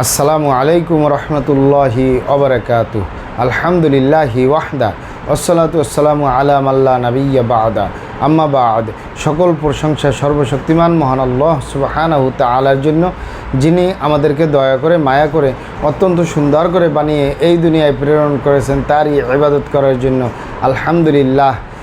আসসালামু আলাইকুম রহমতুল্লাহি অবরাকাতু। আলহামদুলিল্লাহি ওয়াহদা। আসসালাতু আসসালামু আলাম আল্লাহ নবিয়া বাদা। আম্মা বাদ। সকল প্রশংসা সর্বশক্তিমান মহান আল্লাহ সুবাহানাহু তালার জন্য, যিনি আমাদেরকে দয়া করে, মায়া করে, অত্যন্ত সুন্দর করে বানিয়ে এই দুনিয়ায় প্রেরণ করেছেন, তারই ইবাদত করার জন্য। আলহামদুলিল্লাহ।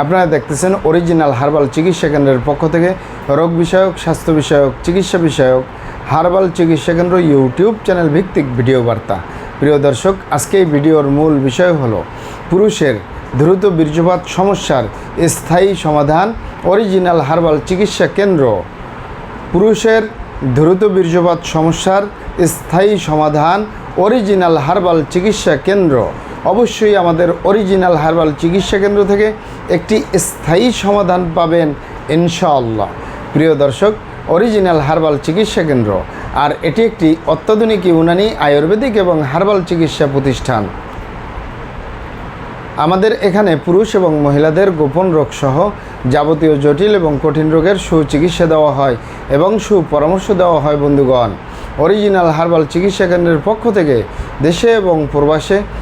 আপনারা দেখতেছেন অরিজিনাল হার্বাল চিকিৎসা কেন্দ্রের পক্ষ থেকে রোগ বিষয়ক, স্বাস্থ্য বিষয়ক, চিকিৎসা বিষয়ক হার্বাল চিকিৎসা কেন্দ্র ইউটিউব চ্যানেল ভিত্তিক ভিডিও বার্তা। প্রিয় দর্শক, আজকে এই ভিডিওর মূল বিষয় হলো পুরুষের দ্রুত বীর্যপাত সমস্যার স্থায়ী সমাধান অরিজিনাল হার্বাল চিকিৎসা কেন্দ্র। পুরুষের দ্রুত বীর্যপাত সমস্যার স্থায়ী সমাধান অরিজিনাল হার্বাল চিকিৎসা কেন্দ্র। অবশ্যই আমাদের অরিজিনাল হার্বাল চিকিৎসা কেন্দ্র থেকে একটি স্থায়ী সমাধান পাবেন ইনশাআল্লাহ। প্রিয় দর্শক অরিজিনাল হার্বাল চিকিৎসা কেন্দ্র, আর এটি একটি অত্যাধুনিক ইউনানি আয়ুর্বেদিক এবং হার্বাল চিকিৎসা প্রতিষ্ঠান। আমাদের এখানে পুরুষ এবং মহিলাদের গোপন রোগসহ যাবতীয় জটিল এবং কঠিন রোগের সুচিকিৎসা দেওয়া হয় এবং সুপরামর্শ দেওয়া হয় বন্ধুগণ। অরিজিনাল হার্বাল চিকিৎসা কেন্দ্রের পক্ষ থেকে দেশে এবং প্রবাসে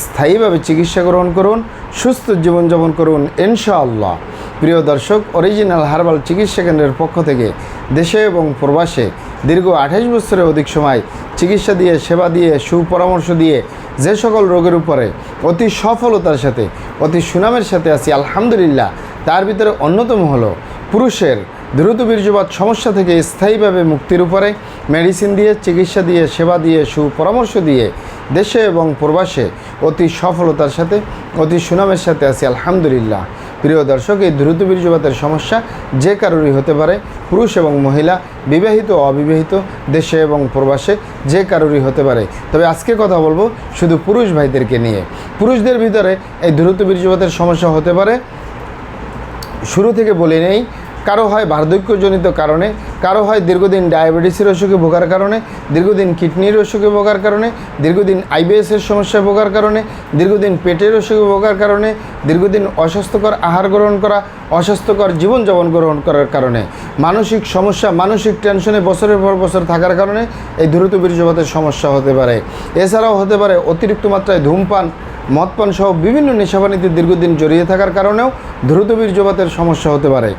স্থায়ীভাবে চিকিৎসা গ্রহণ করুন, সুস্থ জীবনযাপন করুন, ইনশাআল্লাহ। প্রিয় দর্শক অরিজিনাল হার্বাল চিকিৎসা কেন্দ্রের পক্ষ থেকে দেশে এবং প্রবাসে দীর্ঘ আঠাশ বছরের অধিক সময় চিকিৎসা দিয়ে, সেবা দিয়ে, সুপরামর্শ দিয়ে যে সকল রোগের উপরে অতি সফলতার সাথে, অতি সুনামের সাথে আছি, আলহামদুলিল্লাহ, তার ভিতরে অন্যতম হলো পুরুষের দ্রুত বীর্যপাত সমস্যা থেকে স্থায়ীভাবে মুক্তির উপরে মেডিসিন দিয়ে, চিকিৎসা দিয়ে, সেবা দিয়ে, সুপরামর্শ দিয়ে দেশে এবং প্রবাসে অতি সফলতার সাথে, অতি সুনামের সাথে আছি, আলহামদুলিল্লাহ। প্রিয় দর্শক, এই দ্রুত বীর্যপাতের সমস্যা যে কারোরই হতে পারে, পুরুষ এবং মহিলা, বিবাহিত অবিবাহিত, দেশে এবং প্রবাসে যে কারোরই হতে পারে। তবে আজকে কথা বলব শুধু পুরুষ ভাইদেরকে নিয়ে। পুরুষদের ভিতরে এই দ্রুত বীর্যপাতের সমস্যা হতে পারে। শুরু থেকে বলে নেই কারও হয় বার্ধক্যজনিত কারণে, কারও হয় দীর্ঘদিন ডায়াবেটিসের অসুখে ভোগার কারণে, দীর্ঘদিন কিডনির অসুখে ভোগার কারণে, দীর্ঘদিন আইবিএসের সমস্যায় ভোগার কারণে, দীর্ঘদিন পেটের অসুখে ভোগার কারণে, দীর্ঘদিন অস্বাস্থ্যকর আহার গ্রহণ করা, অস্বাস্থ্যকর জীবনযাপন গ্রহণ করার কারণে, মানসিক সমস্যা, মানসিক টেনশনে বছরের পর বছর থাকার কারণে এই দ্রুত বীর্যপাতের সমস্যা হতে পারে। এছাড়াও হতে পারে অতিরিক্ত মাত্রায় ধূমপান মদপান সহ বিভিন্ন নেশাবানিতে দীর্ঘদিন জড়িয়ে থাকার কারণেও দ্রুত বীর্যপাতের সমস্যা হতে পারে।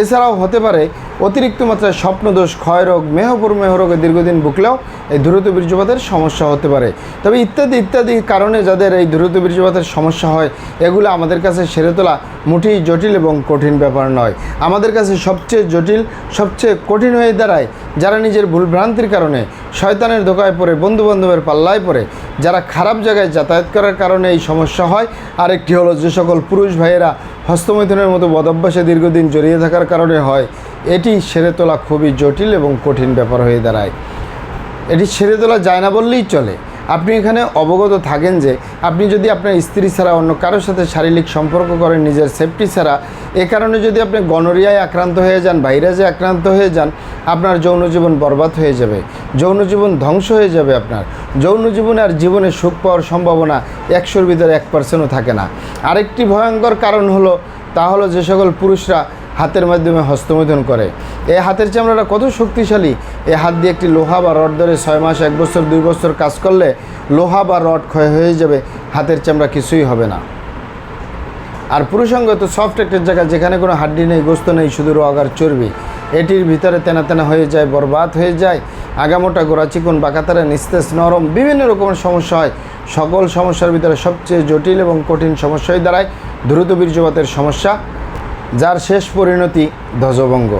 এছাড়াও হতে পারে, অতিরিক্ত মাত্রায় স্বপ্নদোষ, ক্ষয়রোগ, মেহপুর মেহরোগে দীর্ঘদিন ভুগলেও এই দ্রুত বীর্যপাতের সমস্যা হতে পারে। তবে ইত্যাদি ইত্যাদি কারণে যাদের এই দ্রুত বীর্যপাতের সমস্যা হয়, এগুলো আমাদের কাছে সেরে তোলা মুঠেই জটিল এবং কঠিন ব্যাপার নয়। আমাদের কাছে সবচেয়ে জটিল, সবচেয়ে কঠিন হয়ে দাঁড়ায় যারা নিজের ভুলভ্রান্তির কারণে শয়তানের ধোকায় পড়ে, বন্ধুবান্ধবের পাল্লায় পড়ে যারা খারাপ জায়গায় যাতায়াত করার কারণে এই সমস্যা হয়। আরেকটি হলো যে সকল পুরুষ ভাইয়েরা হস্তমৈথুনের মতো বদভ্যাসে দীর্ঘদিন জড়িয়ে থাকার কারণে হয়। এটি সেরে তোলা খুবই জটিল এবং কঠিন ব্যাপার হয়ে দাঁড়ায়। এটি সেরে তোলা যায় না বললেই চলে। আপনি এখানে অবগত থাকেন যে আপনি যদি আপনার স্ত্রী ছাড়া অন্য কারোর সাথে শারীরিক সম্পর্ক করেন, নিজের সেফটি ছাড়া, এ কারণে যদি আপনি গনোরিয়ায় আক্রান্ত হয়ে যান, ভাইরাসে আক্রান্ত হয়ে যান, আপনার যৌন জীবন বরবাদ হয়ে যাবে। যৌন জীবন ধ্বংস হয়ে যাবে আপনার। যৌন জীবনে আর জীবনে সুখ পাওয়ার সম্ভাবনা একশোর ভিতরে এক পার্সেন্টও থাকে না। আরেকটি ভয়ঙ্কর কারণ হলো, তা হলো যে সকল পুরুষরা হাতের মাধ্যমে হস্তমৈথুন করে। এই হাতের চামড়াটা কত শক্তিশালী? এই হাত দিয়ে একটি লোহা বা রড ধরে ছয় মাস, এক বছর, দুই বছর কাজ করলে লোহা বা রড ক্ষয় হয়ে যাবে, হাতের চামড়া কিছুই হবে না। আর পুরুষাঙ্গ তো সফট একটা জায়গা যেখানে কোনো হাড্ডি নেই, গোস্ত নেই শুধু রগ আর চর্বি, এটির ভিতরে তেনা তেনা হয়ে যায়, বরবাদ হয়ে যায়, আগামোটা গোড়া চিকন, বাঁকাতারা, নিস্তেজ, নরম, বিভিন্ন রকমের সমস্যা হয়। সকল সমস্যার ভিতরে সবচেয়ে জটিল এবং কঠিন সমস্যাই দাঁড়ায় দ্রুত বীর্যপাতের সমস্যা। যার শেষ পরিণতি ধ্বজভঙ্গ।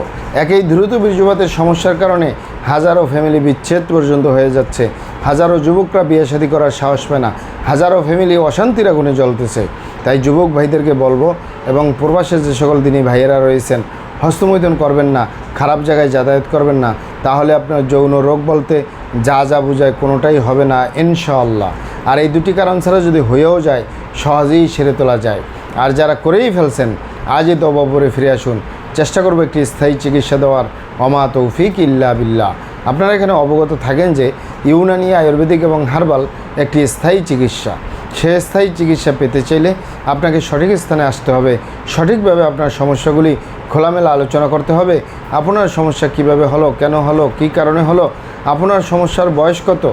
একই দ্রুত বীর্যপাতের সমস্যার কারণে হাজারো ফ্যামিলি বিচ্ছেদ পর্যন্ত হয়ে যাচ্ছে। হাজারো যুবকরা বিয়ে শাদী করার সাহস পায় না। হাজারো ফ্যামিলি অশান্তির আগুনে জ্বলতেছে। তাই যুবক ভাইদেরকে বলব এবং প্রবাসের যে সকল দিনী ভাইয়েরা রয়েছেন, হস্তমৈথুন করবেন না, খারাপ জায়গায় যাতায়াত করবেন না। তাহলে আপনার যৌন রোগ বলতে যা যা বোঝায় কোনোটাই হবে না, ইনশাআল্লাহ। আর এই দুটি কারণ ছাড়া যদি হয়েও যায়, সহজেই সেরে তোলা যায়। আর যারা করেই ফেলছেন আজই তবাবরে ফিরে আসুন। চেষ্টা করব একটি স্থায়ী চিকিৎসা দেওয়ার। অমা তৌফিক ইল্লা বিল্লাহ। আপনারা এখানে অবগত থাকেন যে ইউনানি, আয়ুর্বেদিক এবং হার্বাল একটি স্থায়ী চিকিৎসা। সে স্থায়ী চিকিৎসা পেতে চাইলে আপনাকে সঠিক স্থানে আসতে হবে। সঠিকভাবে আপনার সমস্যাগুলি খোলামেলা আলোচনা করতে হবে। আপনার সমস্যা কীভাবে হলো, কেন হলো, কী কারণে হলো, আপনার সমস্যার বয়স কত?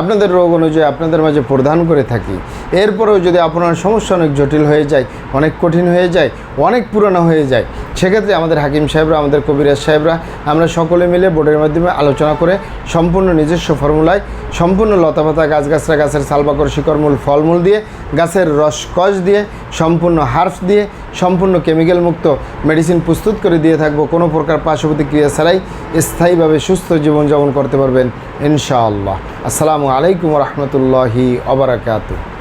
আপনাদের রোগ অনুযায়ী আপনাদের মাঝে প্রদান করে থাকি। এরপরেও যদি আপনার সমস্যা অনেক জটিল হয়ে যায়, অনেক কঠিন হয়ে যায়, অনেক পুরনো হয়ে যায়, সেক্ষেত্রে আমাদের হাকিম সাহেবরা, আমাদের কবিরাজ সাহেবরা, আমরা সকলে মিলে বোর্ডের মাধ্যমে আলোচনা করে সম্পূর্ণ নিজস্ব ফর্মুলায়, সম্পূর্ণ লতাপাতা গাছগাছরা, গাছের সালবাকর, শিকড়মূল, ফলমূল দিয়ে, গাছের রসকস দিয়ে, সম্পূর্ণ হার্ফ দিয়ে সম্পূর্ণ কেমিক্যাল মুক্ত মেডিসিন প্রস্তুত করে দিয়ে থাকব। কোনো প্রকার পার্শ্ব প্রতিক্রিয়া ছাড়াই স্থায়ীভাবে সুস্থ জীবনযাপন করতে পারবেন ইনশাআল্লাহ। আসসালামু আলাইকুম রহমতুল্লাহি অবরাকাতু